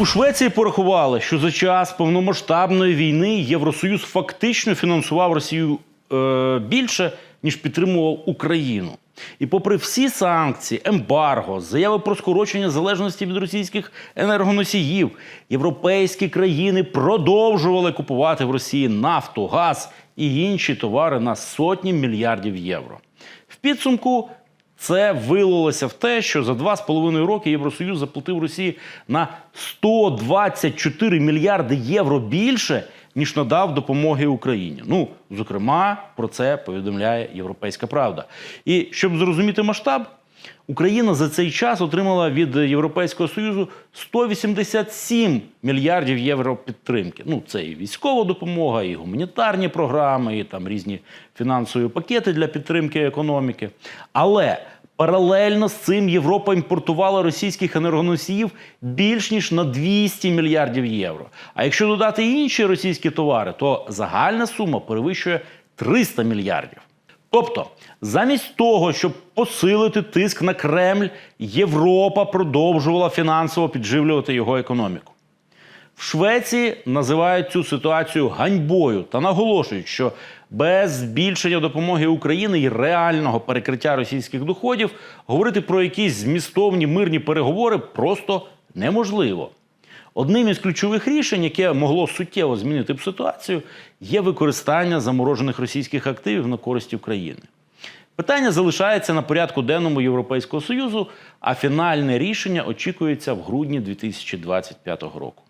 У Швеції порахували, що за час повномасштабної війни Євросоюз фактично фінансував Росію е, більше, ніж підтримував Україну. І попри всі санкції, ембарго, заяви про скорочення залежності від російських енергоносіїв, європейські країни продовжували купувати в Росії нафту, газ і інші товари на сотні мільярдів євро. В підсумку це вилилося в те, що за два з половиною роки Євросоюз заплатив Росії на 124 мільярди євро більше, ніж надав допомоги Україні. Ну, зокрема, про це повідомляє Європейська Правда. І щоб зрозуміти масштаб, Україна за цей час отримала від Європейського Союзу 187 мільярдів євро підтримки. Ну, це і військова допомога, і гуманітарні програми, і там різні фінансові пакети для підтримки економіки. Але паралельно з цим Європа імпортувала російських енергоносіїв більш ніж на 200 мільярдів євро. А якщо додати інші російські товари, то загальна сума перевищує 300 мільярдів. Тобто, замість того, щоб посилити тиск на Кремль, Європа продовжувала фінансово підживлювати його економіку. В Швеції називають цю ситуацію ганьбою та наголошують, що без збільшення допомоги України і реального перекриття російських доходів говорити про якісь змістовні мирні переговори просто неможливо. Одним із ключових рішень, яке могло суттєво змінити б ситуацію, є використання заморожених російських активів на користь України. Питання залишається на порядку денному Європейського Союзу, а фінальне рішення очікується в грудні 2025 року.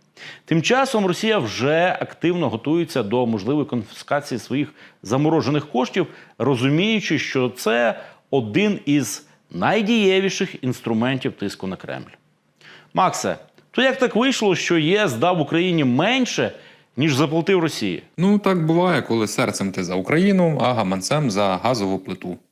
Тим часом Росія вже активно готується до можливої конфіскації своїх заморожених коштів, розуміючи, що це один із найдієвіших інструментів тиску на Кремль. Максе, то як так вийшло, що ЄС дав Україні менше, ніж заплатив Росії? Ну так буває, коли серцем ти за Україну, а гаманцем за газову плиту.